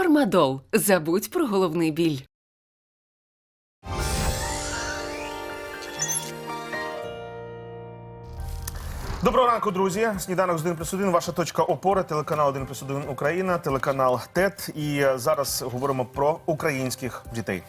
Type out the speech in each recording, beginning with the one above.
Фармадол. Забудь про головний біль. Доброго ранку, друзі. Сніданок з 1 плюс 1, ваша точка опори, телеканал 1 плюс 1 Україна, телеканал ТЕТ. І е, зараз говоримо про українських дітей.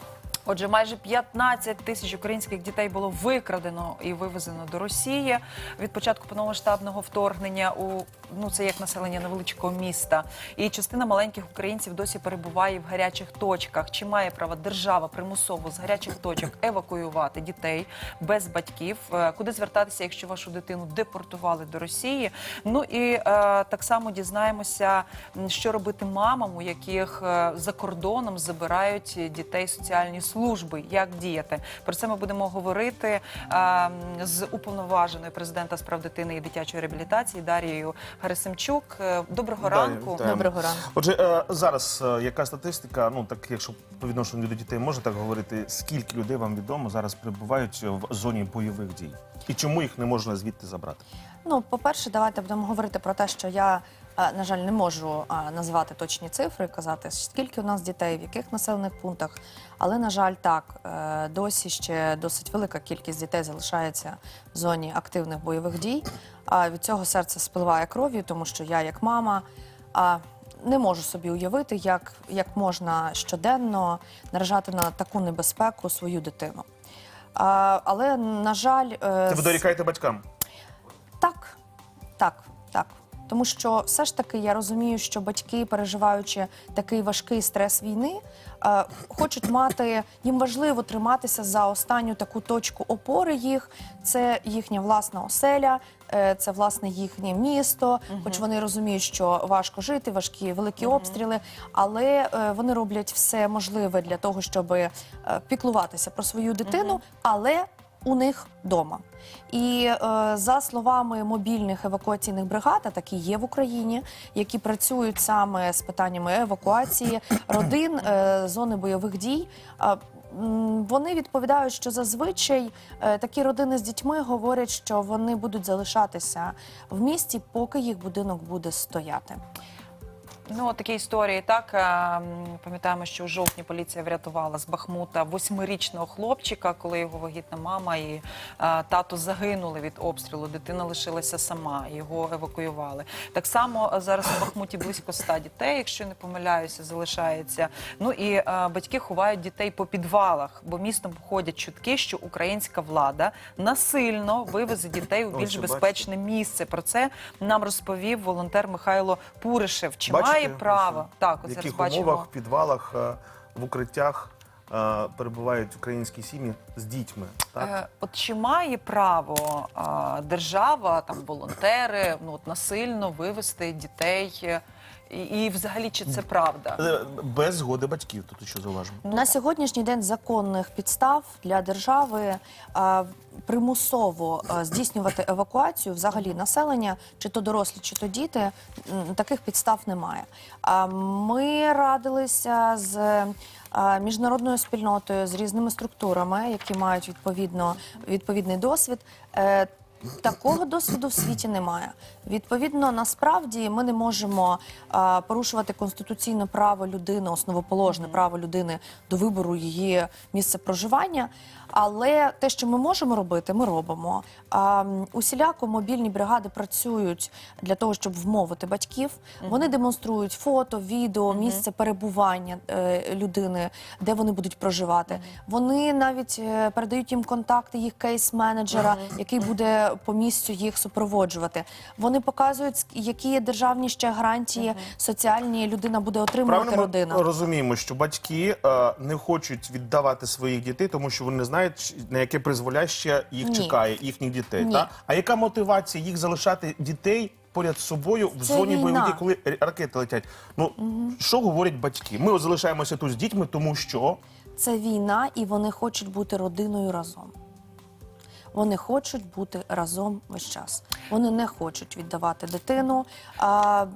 Отже, майже 15 тисяч українських дітей було викрадено і вивезено до Росії від початку повномасштабного вторгнення у ну це як населення невеличкого міста. І частина маленьких українців досі перебуває в гарячих точках. Чи має право держава примусово з гарячих точок евакуювати дітей без батьків? Е, Куди звертатися, якщо вашу дитину депортували до Росії? Ну і е, так само дізнаємося, що робити мамам, у яких е, за кордоном забирають дітей соціальні служби. Як діяти? Про це ми будемо говорити з уповноваженою президента з прав дитини і дитячої реабілітації Дарією Герасимчук. Е, Доброго Дар'я, ранку. вітаємо. Доброго ранку. Отже, е, зараз е, яка статистика? Ну так, якщо по відношенню до дітей можна так говорити, скільки людей вам відомо зараз перебувають в зоні бойових дій? І чому їх не можна звідти забрати? Ну, по-перше, давайте будемо говорити про те, що я, на жаль, не можу назвати точні цифри, казати, скільки у нас дітей, в яких населених пунктах. Але, на жаль, так, е, досі ще досить велика кількість дітей залишається в зоні активних бойових дій. А від цього серце спливає кров'ю, тому що я, як мама, не можу собі уявити, як, як можна щоденно наражати на таку небезпеку свою дитину. А, але, на жаль, Це ви дорікаєте батькам? так, так. Тому що все ж таки я розумію, що батьки, переживаючи такий важкий стрес війни, е, хочуть мати їм важливо триматися за останню таку точку опори їх. Це їхня власна оселя, е, це власне їхнє місто. Хоч вони розуміють, що важко жити, важкі великі обстріли, але е, вони роблять все можливе для того, щоб е, піклуватися про свою дитину, але у них вдома. І е, за словами мобільних евакуаційних бригад, а такі є в Україні, які працюють саме з питаннями евакуації родин е, зони бойових дій. е, Вони відповідають, що зазвичай е, такі родини з дітьми говорять, що вони будуть залишатися в місті, поки їх будинок буде стояти. Ну, такі історії. Так е, пам'ятаємо, що у жовтні поліція врятувала з Бахмута восьмирічного хлопчика, коли його вагітна мама і е, тато загинули від обстрілу. Дитина лишилася сама, його евакуювали. Так само е, зараз у Бахмуті близько ста дітей, якщо не помиляюся, залишається. Ну і е, батьки ховають дітей по підвалах, бо містом ходять чутки, що українська влада насильно вивезе дітей у більш безпечне місце. Про це нам розповів волонтер Михайло Пуришев. Чи Бачите, має право так? в яких бачимо. умовах, в підвалах, е, в укриттях е, перебувають українські сім'ї з дітьми? Так? Е, От чи має право держава, там волонтери, ну от насильно вивести дітей? І, і взагалі чи це правда? Без згоди батьків, тут що зауважимо. На сьогоднішній день законних підстав для держави а, примусово здійснювати евакуацію взагалі населення, чи то дорослі, чи то діти, таких підстав немає. Ми радилися з міжнародною спільнотою, з різними структурами, які мають відповідно відповідний досвід. Такого досвіду в світі немає. Відповідно, насправді ми не можемо а, порушувати конституційне право людини, основоположне право людини до вибору її місця проживання. Але те, що ми можемо робити, ми робимо. А, усіляко мобільні бригади працюють для того, щоб вмовити батьків. Вони демонструють фото, відео, місце перебування е, людини, де вони будуть проживати. Вони навіть е, передають їм контакти їх кейс-менеджера, який буде по місцю їх супроводжувати. Вони показують, які є державні ще гарантії соціальні людина буде отримувати Правильно родина. ми розуміємо, що батьки е, не хочуть віддавати своїх дітей, тому що вони не знають, на яке призволяще їх Ні. чекає, їхніх дітей. Ні. Та? А яка мотивація їх залишати дітей поряд з собою в Це зоні бойових дій, коли ракети летять? Ну що говорять батьки? Ми залишаємося тут з дітьми, тому що Це війна, і вони хочуть бути родиною разом. Вони хочуть бути разом весь час. Вони не хочуть віддавати дитину. А,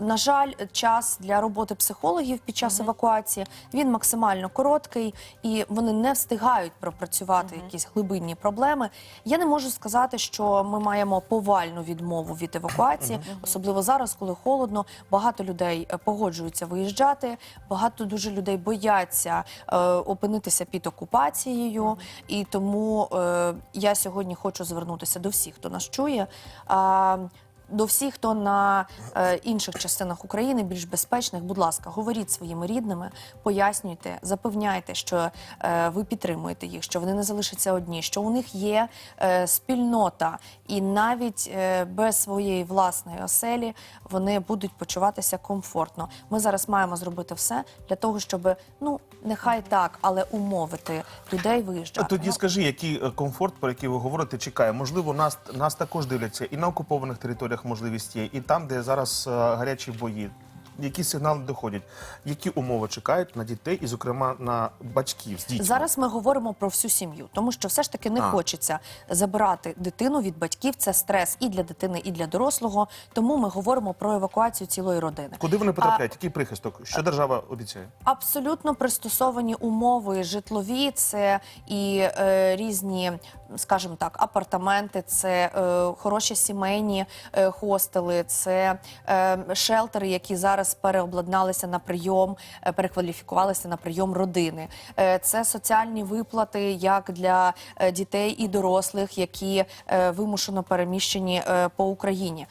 на жаль, час для роботи психологів під час евакуації він максимально короткий, і вони не встигають пропрацювати якісь глибинні проблеми. Я не можу сказати, що ми маємо повальну відмову від евакуації, особливо зараз, коли холодно. Багато людей е, погоджуються виїжджати. Багато дуже людей бояться е, опинитися під окупацією, і тому е, я сьогодні хочу звернутися до всіх, хто нас чує. А, до всіх, хто на е, інших частинах України більш безпечних, будь ласка, говоріть своїми рідними, пояснюйте, запевняйте, що е, ви підтримуєте їх, що вони не залишаться одні, що у них є е, спільнота, і навіть е, без своєї власної оселі вони будуть почуватися комфортно. Ми зараз маємо зробити все для того, щоб ну нехай так, але умовити людей виїжджати. Тоді Ну, скажи, який е, комфорт, про який ви говорите, чекає. Можливо, нас нас також дивляться і на окупованих територіях можливість є, і там, де зараз е, гарячі бої. Які сигнали доходять? Які умови чекають на дітей, і, зокрема, на батьків з дітьми? Зараз ми говоримо про всю сім'ю, тому що все ж таки не А. хочеться забирати дитину від батьків. Це стрес і для дитини, і для дорослого. Тому ми говоримо про евакуацію цілої родини. Куди вони потрапляють? Який прихисток? Що держава обіцяє? Абсолютно пристосовані умови житлові, це і е, різні, скажімо так, апартаменти, це е, хороші сімейні е, хостели, це е, шелтери, які зараз переобладналися на прийом, е, перекваліфікувалися на прийом родини. Е, це соціальні виплати як для дітей і дорослих, які е, вимушено переміщені е, по Україні.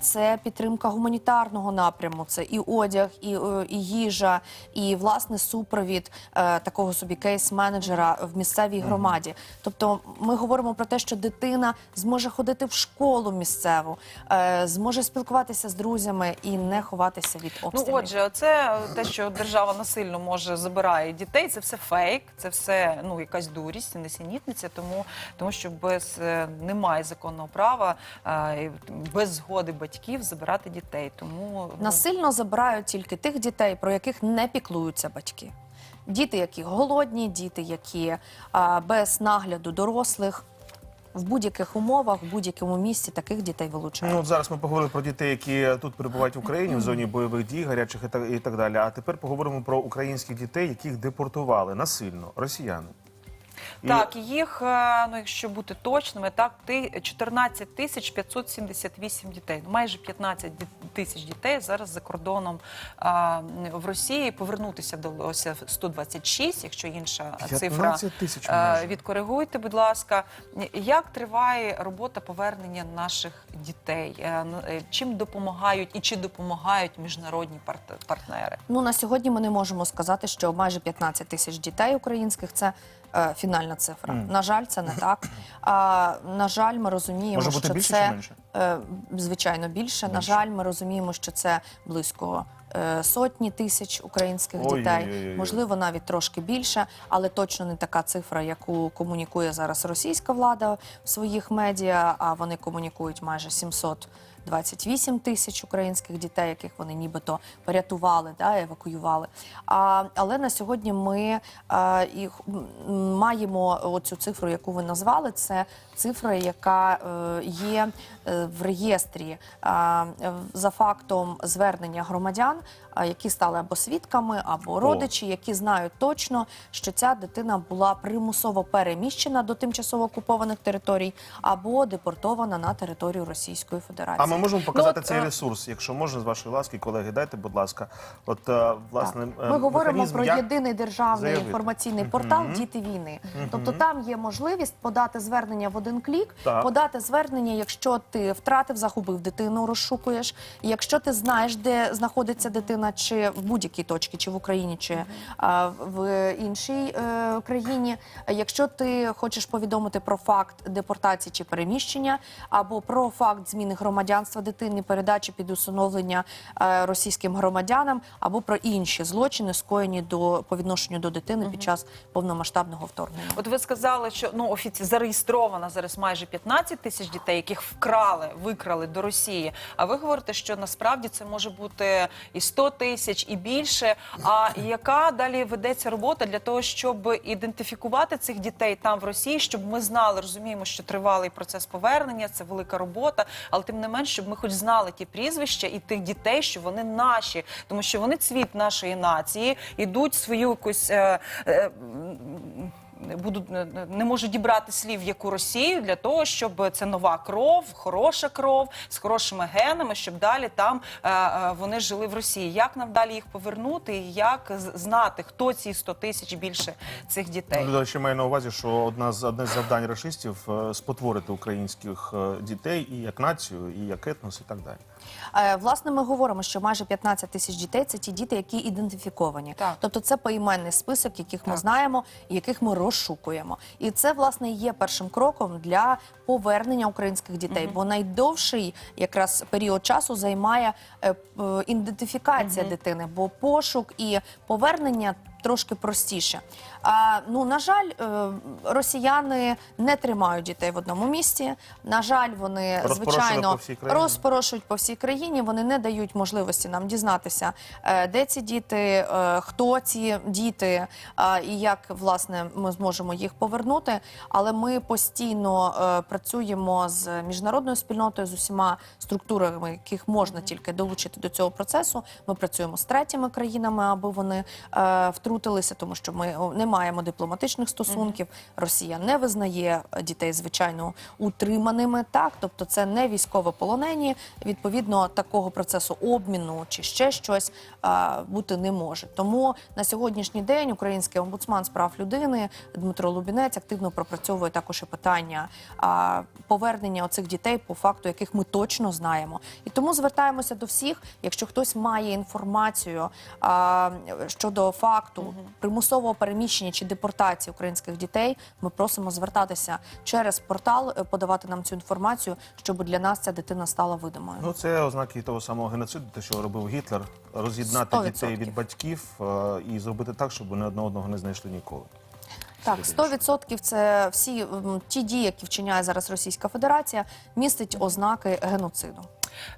Це підтримка гуманітарного напряму, це і одяг, і, і їжа, і власне супровід е, такого собі кейс-менеджера в місцевій громаді. Тобто, ми говоримо про те, що дитина зможе ходити в школу місцеву, е, зможе спілкуватися з друзями і не ховатися від Ну, отже, це те, що держава насильно може забирає дітей, це все фейк, це все ну якась дурість, несенітниця, тому, тому що без е, немає законного права е, без згоди батьків забирати дітей. Тому ну, Насильно забирають тільки тих дітей, про яких не піклуються батьки. Діти, які голодні, діти, які без нагляду дорослих. В будь-яких умовах, в будь-якому місці таких дітей вилучають. Ну, от зараз ми поговорили про дітей, які тут перебувають в Україні в зоні бойових дій, гарячих і і так далі. А тепер поговоримо про українських дітей, яких депортували насильно росіяни. І- Так, їх, е, ну якщо бути точними, так ти 14 тисяч 578 дітей, ну майже 15 тисяч дітей зараз за кордоном а, в Росії. Повернутися вдалося 126, якщо інша цифра 15 тисяч Е. Відкоригуйте, будь ласка, як триває робота повернення наших дітей? Е, н- е, Чим допомагають і чи допомагають міжнародні парт- партнери? Ну на сьогодні ми не можемо сказати, що майже 15 тисяч дітей українських це е, фінальна цифра. На жаль, це не так. А на жаль, ми розуміємо, Може бути що більше це чи менше? е, звичайно більше. На жаль, ми розуміємо, що це близько. е, Сотні тисяч українських Ой-ой-ой-ой. дітей, можливо, навіть трошки більше, але точно не така цифра, яку комунікує зараз російська влада в своїх медіа. А вони комунікують майже 728 тисяч українських дітей, яких вони нібито порятували, да, евакуювали. А, але на сьогодні ми а, і маємо оцю цифру, яку ви назвали. Це цифра, яка е, є е, в реєстрі е, за фактом звернення громадян, які стали або свідками, або родичі, які знають точно, що ця дитина була примусово переміщена до тимчасово окупованих територій або депортована на територію Російської Федерації. А ми можемо показати Ну, цей е, ресурс, якщо можна, з вашої ласки, колеги, дайте, будь ласка. От е, власне Так. е, Ми говоримо про як єдиний державний заявити. інформаційний портал Діти війни. Тобто там є можливість подати звернення в один клік, Так. подати звернення, якщо ти втратив, загубив дитину, розшукуєш. Якщо ти знаєш, де знаходиться дитина, чи в будь-якій точці, чи в Україні, чи а, в іншій е, країні. Якщо ти хочеш повідомити про факт депортації чи переміщення, або про факт зміни громадянства дитини, передачі під усиновлення е, російським громадянам, або про інші злочини, скоєні до по відношенню до дитини під час повномасштабного вторгнення. От ви сказали, що ну офіці зареєстровано зараз майже 15 тисяч дітей, яких вкрали, викрали до Росії. А ви говорите, що насправді це може бути і 100 100 тисяч і більше. А яка далі ведеться робота для того, щоб ідентифікувати цих дітей там в Росії, щоб ми знали, розуміємо, що тривалий процес повернення, це велика робота, але тим не менш, щоб ми хоч знали ті прізвища і тих дітей, що вони наші, тому що вони цвіт нашої нації, ідуть свою якусь. Е, е, Буду не можу дібрати слів яку Росію для того, щоб це нова кров, хороша кров з хорошими генами, щоб далі там е, е, вони жили в Росії. Як нам далі їх повернути? І як знати, хто ці 100 тисяч більше цих дітей? Ну, ще маю на увазі, що одна з одне з завдань рашистів е, спотворити українських дітей і як націю, і як етнос, і так далі. Е, Власне, ми говоримо, що майже 15 тисяч дітей це ті діти, які ідентифіковані. Так. Тобто це поіменний список, яких ми знаємо, і яких ми розшукуємо. І це власне є першим кроком для повернення українських дітей. Бо найдовший якраз період часу займає е, п- ідентифікація дитини, бо пошук і повернення. Трошки простіше. А, ну, на жаль, е, росіяни не тримають дітей в одному місці. На жаль, вони звичайно по всій країні. роз, порушують по всій країні. Вони не дають можливості нам дізнатися, е, де ці діти, е, хто ці діти, і як власне ми зможемо їх повернути. Але ми постійно працюємо з міжнародною спільнотою, з усіма структурами, яких можна тільки долучити до цього процесу. Ми працюємо з третіми країнами, аби вони е, втрутилися, тому що ми не маємо дипломатичних стосунків. Росія не визнає е, дітей, звичайно, утриманими. Так, тобто це не військовополонені. Відповідно, такого процесу обміну чи ще щось а, бути не може. Тому на сьогоднішній день український омбудсман з прав людини Дмитро Лубінець активно пропрацьовує також і питання а, повернення оцих дітей по факту, яких ми точно знаємо. І тому звертаємося до всіх, якщо хтось має інформацію а, щодо факту примусового переміщення чи депортації українських дітей, ми просимо звертатися через портал, е, подавати нам цю інформацію, щоб для нас ця дитина стала видимою. Ну, це ознаки того самого геноциду, те, що робив Гітлер, роз'єднати дітей від батьків е, і зробити так, щоб вони одне одного не знайшли ніколи. Так, 100% це всі ті дії, які вчиняє зараз Російська Федерація, містить ознаки геноциду.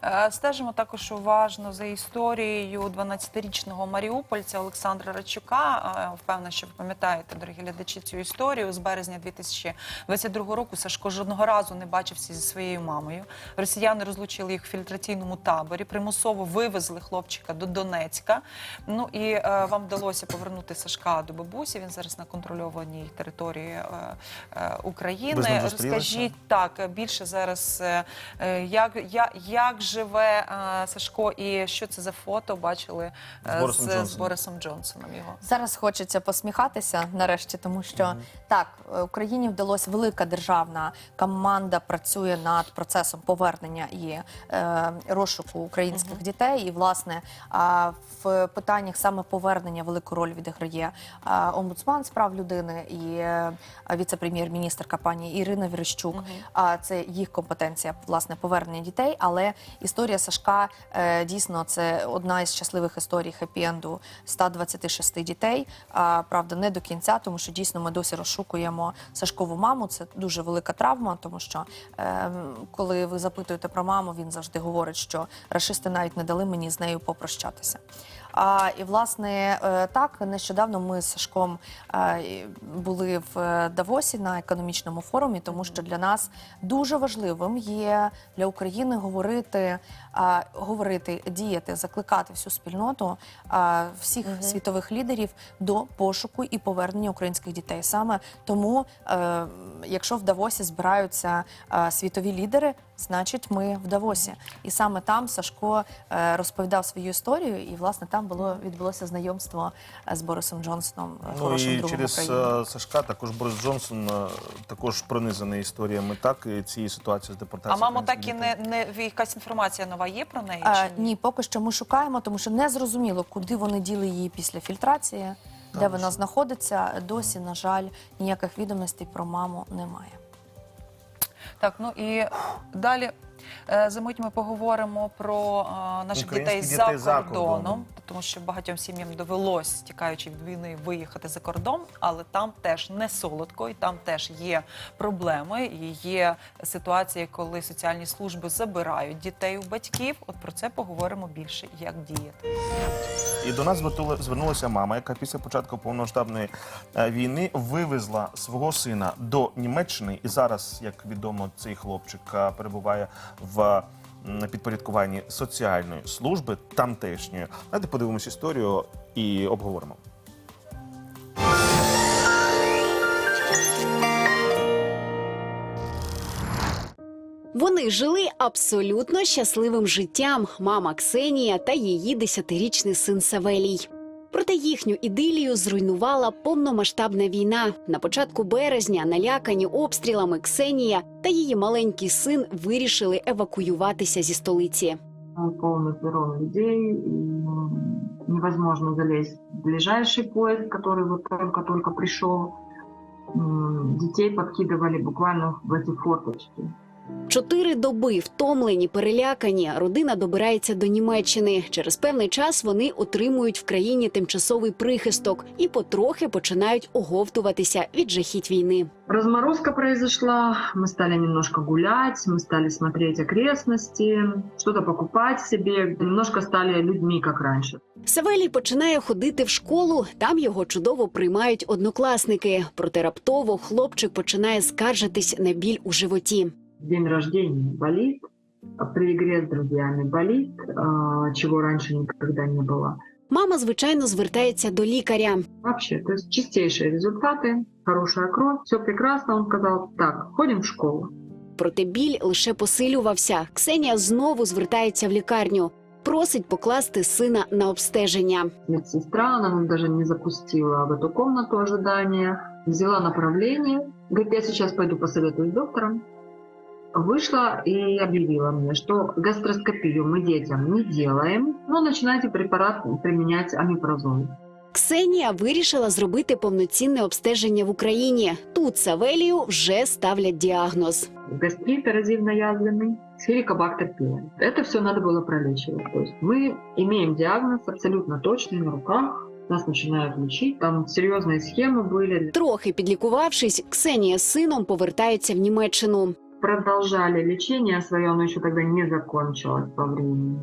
Е, Стежимо також уважно за історією 12-річного маріупольця Олександра Радчука. Е, Впевнена, що ви пам'ятаєте, дорогі глядачі, цю історію. З березня 2022 року Сашко жодного разу не бачився зі своєю мамою. Росіяни розлучили їх в фільтраційному таборі, примусово вивезли хлопчика до Донецька. Ну і е, вам вдалося повернути Сашка до бабусі. Він зараз на контрольованій території е, е, України. Розкажіть так більше зараз, е, е, як, як, як живе е, Сашко і що це за фото бачили е, З Борисом з, з Джонсоном. Борисом Джонсоном його. Зараз хочеться посміхатися нарешті, тому що так е, Україні вдалося велика державна команда працює над процесом повернення і е, розшуку українських дітей. І власне а, в питаннях саме повернення велику роль відіграє а, омбудсман з прав людини і е, віце-прем'єр-міністрка пані Ірина Вірищук. А це їх компетенція, власне, повернення дітей. Але історія Сашка е, дійсно це одна із щасливих історій хеппі-енду 126 дітей. А, правда, не до кінця, тому що дійсно ми досі розшукуємо Сашкову маму. Це дуже велика травма, тому що е, коли ви запитуєте про маму, він завжди говорить, що рашисти навіть не дали мені з нею попрощатися. А, і власне е, так нещодавно ми з Сашком е, були в е, Давосі на економічному форумі, тому що для нас дуже важливим є для України говорити, а, говорити, діяти, закликати всю спільноту а, всіх світових лідерів до пошуку і повернення українських дітей. Саме тому, е, якщо в Давосі збираються світові лідери, значить ми в Давосі. І саме там Сашко е, розповідав свою історію, і власне там було відбулося знайомство е, з Борисом Джонсоном, Ну і другом через України. Сашка також Борис Джонсон також пронизаний історіями так і цієї ситуації з А депортацією. мама так і не, не якась інформація нова є про неї? Е, Чи ні? ні, поки що ми шукаємо, тому що не зрозуміло, куди вони діли її після фільтрації, де вона знаходиться. Досі, на жаль, ніяких відомостей про маму немає. Так, ну і далі За мить ми поговоримо про е, наших дітей, за за кордоном, тому що багатьом сім'ям довелось, тікаючи від війни, виїхати за кордон, але там теж не солодко, і там теж є проблеми. І є ситуації, коли соціальні служби забирають дітей у батьків. От про це поговоримо більше, як діяти. І до нас звернулася мама, яка після початку повномасштабної е, війни вивезла свого сина до Німеччини. І зараз, як відомо, цей хлопчик е, перебуває в підпорядкуванні соціальної служби тамтешньої. Давайте подивимось історію і обговоримо. Вони жили абсолютно щасливим життям. Мама Ксенія та її десятирічний син Савелій. Проте їхню ідилію зруйнувала повномасштабна війна. На початку березня, налякані обстрілами, Ксенія та її маленький син вирішили евакуюватися зі столиці. полный перрон людей, и м, невозможно залезть в ближайший поезд, который вот только-только пришел. М, Детей подкидывали буквально в эти форточки. Чотири доби втомлені, перелякані. Родина добирається до Німеччини. Через певний час вони отримують в країні тимчасовий прихисток і потрохи починають оговтуватися від жахіть війни. Разморозка произошла, мы стали немножко гулять, мы стали смотреть окрестности, что-то покупать себе, немножко стали людьми, как раньше. Савелій починає ходити в школу. Там його чудово приймають однокласники. Проте раптово хлопчик починає скаржитись на біль у животі День рождения болит, а при игре с друзьями болит, а, чего раньше никогда не было. Мама, звичайно, звертається до лікаря. Вообще, то есть чистейшие результаты, хорошая кровь, все прекрасно. Он сказал, так, ходим в школу. Проте біль лише посилювався. Ксенія знову звертається в лікарню. Просить покласти сина на обстеження. Медсестра, она нас даже не запустила в эту комнату ожидания, взяла направление, говорит, я сейчас пойду посоветуюсь с доктором. Вышла и объявила мне, что гастроскопию мы детям не делаем, но начинайте препарат применять амипрозол. Ксенія вирішила зробити повноцінне обстеження в Україні. Тут Савелію вже ставлять діагноз. гастрит эрозивно-язвенный, сферикобактер пилори. Это все надо было пролечивать. То есть мы имеем диагноз абсолютно точный на руках, нас начинают лечить, там серьезные схемы были. Трохи підлікувавшись, Ксенія з сином повертаються в Німеччину. Продолжали лечение свое, оно еще тогда не закончилось по времени.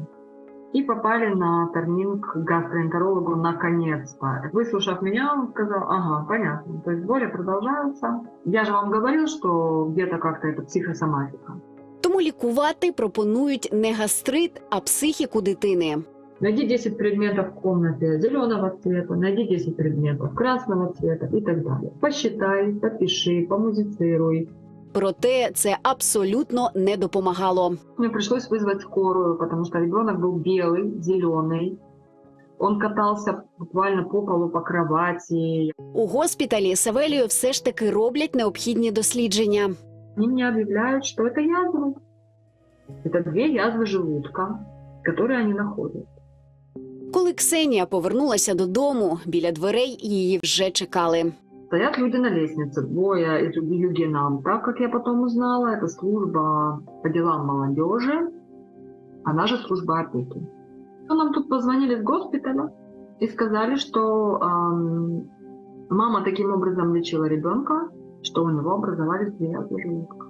И попали на термин к гастроэнтерологу наконец-то. Выслушав меня, он сказал, ага, понятно, то есть боли продолжаются. Я же вам говорил, что где-то как-то это психосоматика. Тому лікувати пропонують не гастрит, а психіку дитини. Найди 10 предметов в комнате зеленого цвета, найди 10 предметов красного цвета и так далее. Посчитай, попиши, помузицируй. Проте це абсолютно не допомагало. Мне пришлось вызвать скорую, потому что ребенок был белый, зеленый. Он катался буквально по полу, по кровати. У госпіталі Савелію все ж таки роблять необхідні дослідження. Они мне объявляют, что это язвы. Это две язвы желудка, которые они находят. Коли Ксенія повернулася додому, біля дверей її вже чекали. Стоят люди на лестнице, двое из Югенам. Так как я потом узнала, это служба по делам молодежи, она же служба опеки. Ну, Нам тут позвонили с госпиталя и сказали, что ам, мама таким образом лечила ребенка, что у него образовались две язвы желудка.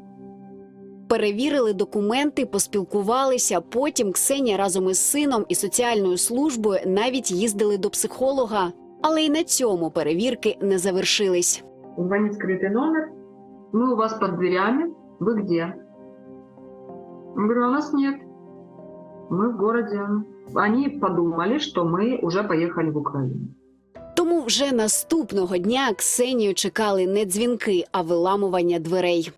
Перевірили документи, поспілкувалися. Потім Ксенія разом із сином і соціальною службою навіть їздили до психолога. Але й на цьому перевірки не завершились. Звонит скрытый номер. Мы у вас под дверями. Вы где? Я говорю, «А у нас нет. Мы в городе. Они подумали, что мы уже поехали в Украину. Тому вже наступного дня Ксенію чекали не дзвінки, а виламування дверей.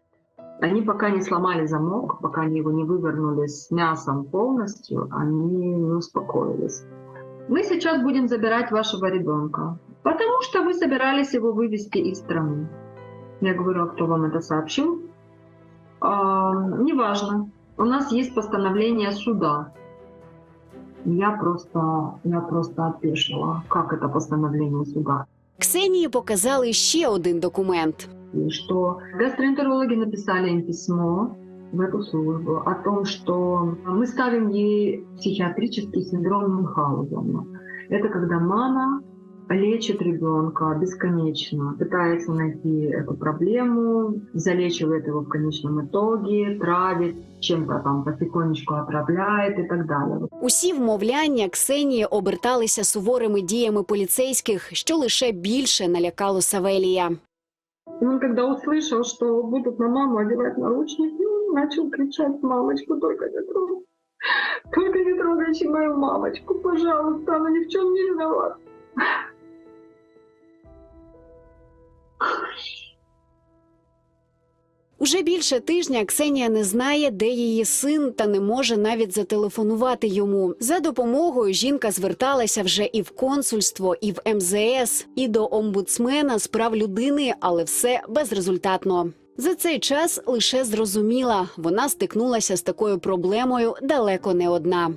Они пока не сломали замок, пока они его не вывернули с мясом полностью, они не успокоились. Мы сейчас будем забирать вашего ребенка, потому что вы собирались его вывести из страны. Я говорю, а кто вам это сообщил? «А, неважно. У нас есть постановление суда. Я просто, я просто опешила. Как это постановление суда? Ксенії показали ще один документ. Что гастроэнтерологи написали им письмо в эту службу о том, что мы ставим ей психиатрический синдром Мюнхгаузена. Это когда мама лечит ребенка бесконечно, пытается найти эту проблему, залечивает его в конечном итоге, травит, чем-то там потихонечку отравляет и так далее. Усі вмовляння Ксенії оберталися суворими діями поліцейських, що лише більше налякало Савелія. И он когда услышал, что будут на маму одевать наручники, он начал кричать, мамочку, только не трогай. Только не трогайте мою мамочку, пожалуйста, она ни в чем не виновата. Уже більше тижня Ксенія не знає, де її син, та не може навіть зателефонувати йому. За допомогою жінка зверталася вже і в консульство, і в МЗС, і до омбудсмена з прав людини, але все безрезультатно. За цей час лише зрозуміла, вона стикнулася з такою проблемою далеко не одна.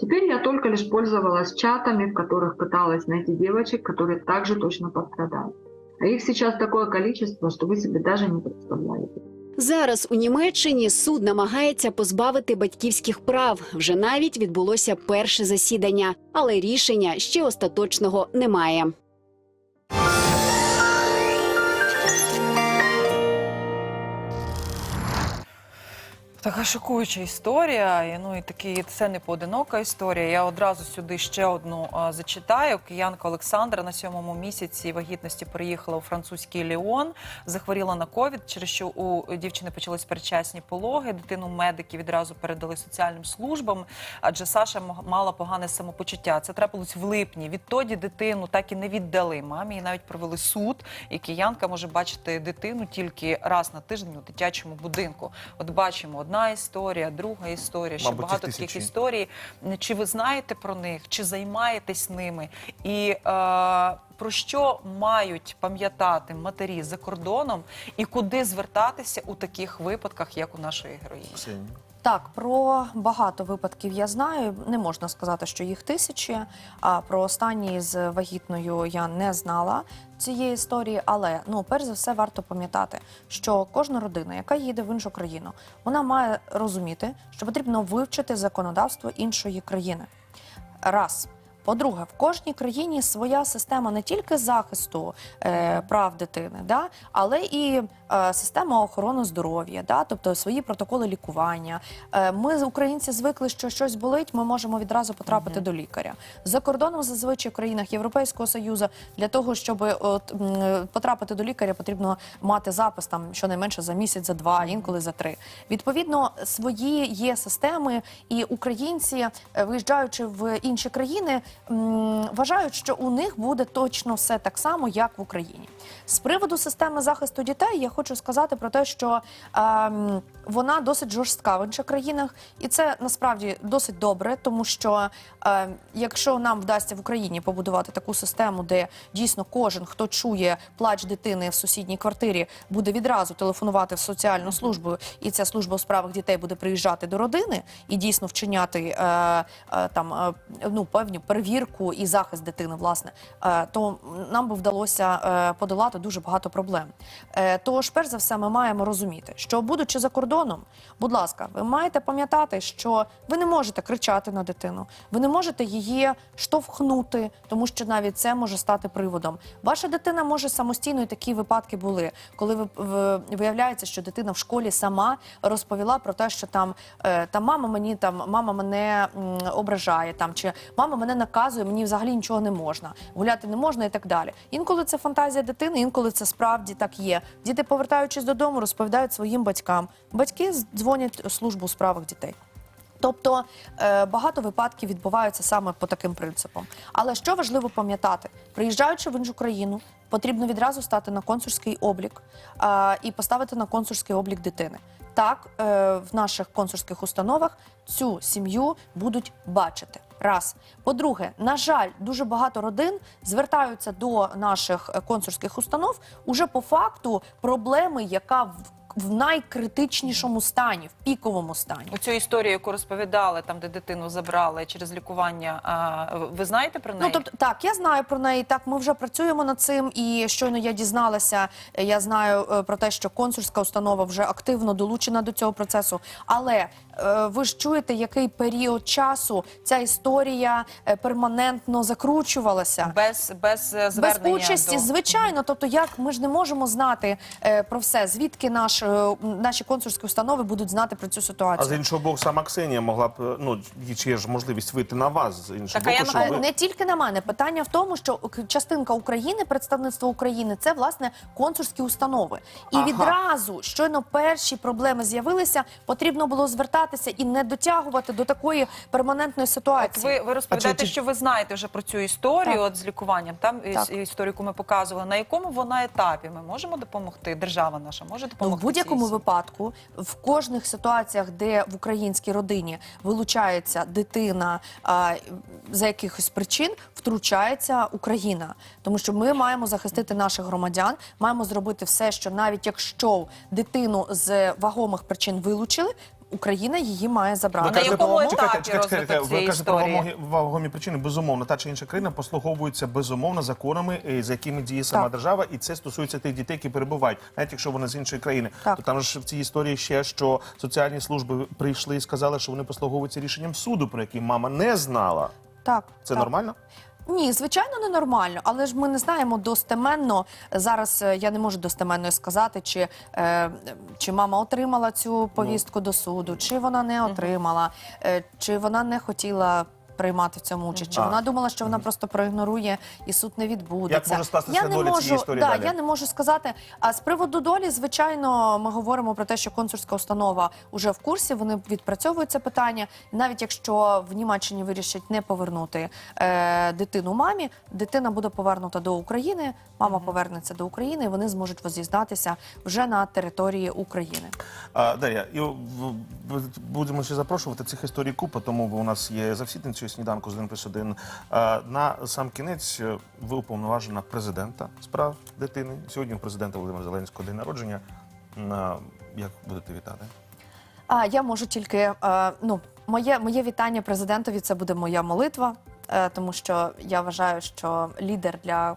Теперь я только лишь пользовалась чатами, в которых пыталась найти девочек, которые также точно пострадали. А их сейчас такое количество, что вы себе даже не представляете. Зараз у Німеччині суд намагається позбавити батьківських прав. Вже навіть відбулося перше засідання, але рішення ще остаточного немає. Така шокуюча історія. Ну і такі це не поодинока історія. Я одразу сюди ще одну а, зачитаю. Киянка Олександра на сьомому місяці вагітності приїхала у французький Ліон, захворіла на ковід, через що у дівчини почались передчасні пологи. Дитину медики відразу передали соціальним службам, адже Саша мала погане самопочуття. Це трапилось в липні. Відтоді дитину так і не віддали мамі. І навіть провели суд. І киянка може бачити дитину тільки раз на тиждень у дитячому будинку. От бачимо одна історія, друга історія, ще Мабуть, їх багато таких тисячі. історій. Чи ви знаєте про них, чи займаєтесь ними? І е, про що мають пам'ятати матері за кордоном, і куди звертатися у таких випадках, як у нашої героїні? Ксенія. Так, про багато випадків я знаю. Не можна сказати, що їх тисячі. А про останній з вагітною я не знала цієї історії. Але ну, перш за все, варто пам'ятати, що кожна родина, яка їде в іншу країну, вона має розуміти, що потрібно вивчити законодавство іншої країни. Раз. По-друге, в кожній країні своя система не тільки захисту е, прав дитини, да, але і е, система охорони здоров'я, да, тобто свої протоколи лікування. Е, ми, українці, звикли, що щось болить, ми можемо відразу потрапити до лікаря. За кордоном, зазвичай в країнах Європейського Союзу, для того, щоб от, м, потрапити до лікаря, потрібно мати запис там щонайменше за місяць, за два, інколи за три. Відповідно, свої є системи, і українці, е, виїжджаючи в інші країни, вважають, що у них буде точно все так само, як в Україні. З приводу системи захисту дітей я хочу сказати про те, що ем, вона досить жорстка в інших країнах, і це насправді досить добре, тому що ем, якщо нам вдасться в Україні побудувати таку систему, де дійсно кожен, хто чує плач дитини в сусідній квартирі, буде відразу телефонувати в соціальну службу, і ця служба у справах дітей буде приїжджати до родини і дійсно вчиняти е, е, там е, ну певну перевірку і захист дитини, власне, е, то нам би вдалося е, подолати дуже багато проблем. Е, Тож, перш за все, ми маємо розуміти, що будучи за кордоном, будь ласка, ви маєте пам'ятати, що ви не можете кричати на дитину, ви не можете її штовхнути, тому що навіть це може стати приводом. Ваша дитина може самостійно, і такі випадки були, коли ви, виявляється, що дитина в школі сама розповіла про те, що там та мама мені там мама мене ображає, там чи мама мене наказує, мені взагалі нічого не можна, гуляти не можна і так далі. Інколи це фантазія дитини, інколи це справді так є. Діти, повертаючись додому, розповідають своїм батькам. Батьки дзвонять у службу у справах дітей. Тобто е, багато випадків відбуваються саме по таким принципам. Але що важливо пам'ятати, приїжджаючи в іншу країну, потрібно відразу стати на консульський облік і поставити на консульський облік дитини. Так, е, в наших консульських установах цю сім'ю будуть бачити. Раз. По-друге, на жаль, дуже багато родин звертаються до наших е, консульських установ уже по факту проблеми, яка в найкритичнішому стані, в піковому стані. Цю історію, яку розповідали, там де дитину забрали через лікування. А, ви знаєте про неї? Ну тобто, так, я знаю про неї. Так, ми вже працюємо над цим. І щойно я дізналася, я знаю е, про те, що консульська установа вже активно долучена до цього процесу. Але ви ж чуєте, який період часу ця історія е, перманентно закручувалася. без, без е, звернення Без участі, до... звичайно. Тобто, як ми ж не можемо знати е, про все, звідки наш, е, наші консульські установи будуть знати про цю ситуацію. А з іншого боку, сама Ксенія могла б, е, ну, чи є ж можливість вийти на вас з іншого Так, а я що Е, ви... Не тільки на мене. Питання в тому, що частинка України, представництво України, це власне консульські установи. І Ага. відразу, щойно перші проблеми з'явилися, потрібно було звертатися і не дотягувати до такої перманентної От ситуації. ви, ви розповідаєте, що ви знаєте вже про цю історію Так. от з лікуванням. Там Так. історію, яку ми показували. На якому вона етапі? Ми можемо допомогти? Держава наша може Ну, допомогти? в будь-якому випадку, в кожних ситуаціях, де в українській родині вилучається дитина а, за якихось причин, втручається Україна, тому що ми маємо захистити наших громадян, маємо зробити все, що навіть якщо дитину з вагомих причин вилучили. Україна її має забрати. На якому етапі ви цієї кажете про історії? вагомі, причини. Безумовно, та чи інша країна послуговується безумовно законами, е, за якими діє сама Так. держава, і це стосується тих дітей, які перебувають, навіть якщо вони з іншої країни. Так. То там ж в цій історії ще що соціальні служби прийшли і сказали, що вони послуговуються рішенням суду, про який мама не знала. Так, Це так. нормально? Ні, звичайно, ненормально, але ж ми не знаємо достеменно. Зараз е, я не можу достеменно сказати, чи, е, чи мама отримала цю повістку до суду, чи вона не отримала, е, чи вона не хотіла. Приймати в цьому участь, чи вона думала, що вона просто проігнорує і суд не відбудеться. Як може скластися я не доля можу, цієї історії да, далі? я не можу сказати. А з приводу долі, звичайно, ми говоримо про те, що консульська установа вже в курсі. Вони відпрацьовують це питання. Навіть якщо в Німеччині вирішать не повернути е, дитину мамі, дитина буде повернута до України. Мама повернеться до України, і вони зможуть воз'їздатися вже на території України. А, Дар'я, і будемо ще запрошувати цих історій купа, тому бо у нас є завсідницею сніданку з 1 плюс 1. На сам кінець е, ви уповноважена президента з прав дитини. Сьогодні у президента Володимира Зеленського день народження. На- Як будете вітати? А я можу тільки е, ну, моє, моє вітання президентові це буде моя молитва, е, тому що я вважаю, що лідер для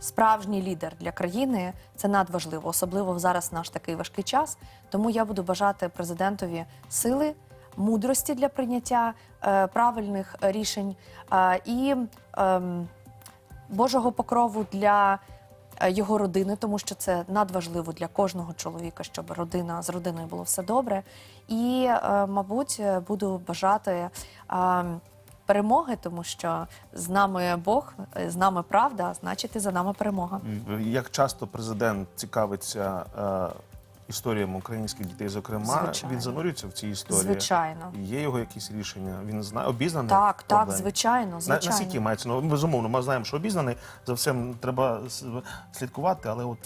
справжній лідер для країни це надважливо, особливо в зараз наш такий важкий час. Тому я буду бажати президентові сили. Мудрості для прийняття е, правильних рішень е, і ем, Божого покрову для е, його родини, тому що це надважливо для кожного чоловіка, щоб родина з родиною було все добре. І, мабуть, буду бажати перемоги, тому що з нами Бог, з нами правда, значить, і за нами перемога. Як часто президент цікавиться історіями українських дітей, зокрема, Звичайно. він занурюється в ці історії? Звичайно. Є його якісь рішення? Він знає обізнаний? Так, так, проблемі? звичайно, На, звичайно. наскільки мається? Ну, безумовно, ми знаємо, що обізнаний. За всім треба слідкувати, але от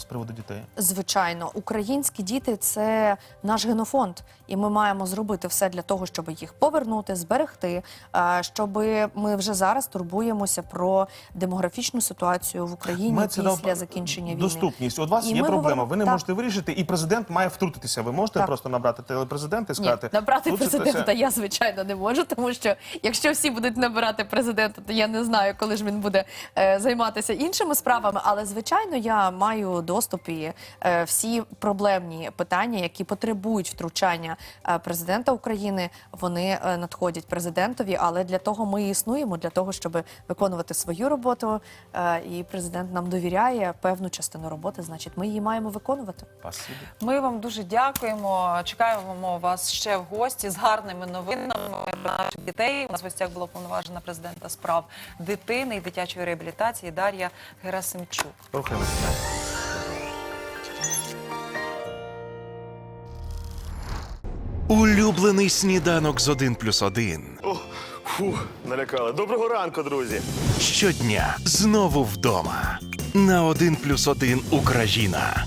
з приводу дітей. Звичайно, українські діти це наш генофонд, і ми маємо зробити все для того, щоб їх повернути, зберегти. е, Щоб ми вже зараз турбуємося про демографічну ситуацію в Україні Мається після закінчення війни. Доступність. От вас І є проблема, говоримо- ви не так. можете вирішити, і президент має втрутитися. Ви можете Так. просто набрати телепрезидента і Ні, набрати президента я звичайно не можу, тому що якщо всі будуть набирати президента, то я не знаю, коли ж він буде е, займатися іншими справами. Але звичайно, я маю доступ і е, всі проблемні питання, які потребують втручання е, президента України, вони е, надходять президентові. Але для того ми і існуємо, для того, щоб виконувати свою роботу. Е, і президент нам довіряє певну частину роботи. Значить, ми її маємо виконувати. Спасибі. Ми вам дуже дякуємо. Чекаємо вас ще в гості з гарними новинами про наших дітей. У нас в гостях була повноважена президента справ дитини і дитячої реабілітації Дар'я Герасимчук. Рухаємося. Улюблений сніданок з 1 плюс 1. О, фу, налякали. Доброго ранку, друзі. Щодня знову вдома. На 1 плюс 1 Україна